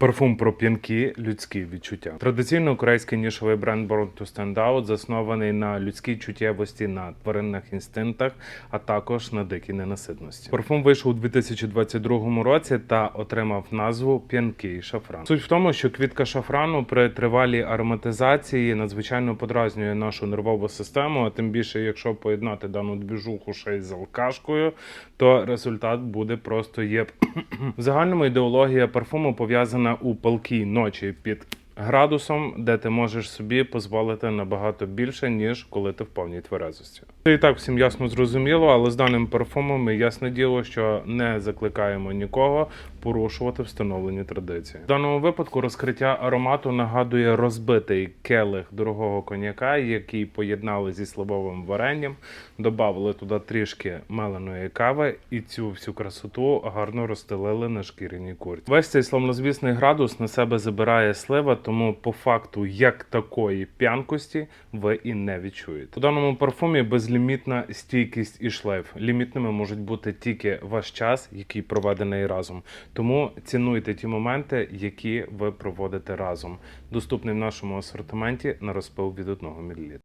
Парфум про п'янки, людські відчуття. Традиційно український нішовий бренд Born to Stand Out заснований на людській чуттєвості, на тваринних інстинктах, а також на дикій ненаситності. Парфум вийшов у 2022 році та отримав назву П'янкий шафран. Суть в тому, що квітка шафрану при тривалій ароматизації надзвичайно подразнює нашу нервову систему. А тим більше, якщо поєднати дану двіжуху ще й з алкашкою, то результат буде просто єп. В загальному ідеологія парфуму пов'язана у палкій ночі під градусом, де ти можеш собі дозволити набагато більше, ніж коли ти в повній тверезості. Це і так всім ясно зрозуміло, але з даним парфумом ми ясне діло, що не закликаємо нікого порушувати встановлені традиції. В даному випадку розкриття аромату нагадує розбитий келих дорогого коньяка, який поєднали зі сливовим варенням, додали туди трішки меленої кави і цю всю красоту гарно розстелили на шкіряній курці. Весь цей славнозвісний градус на себе забирає слива, тому по факту як такої п'янкості ви і не відчуєте. У даному парфумі безлімітна стійкість і шлейф. Лімітними можуть бути тільки ваш час, який проведений разом. Тому цінуйте ті моменти, які ви проводите разом. Доступний в нашому асортименті на розпил від 1 мл.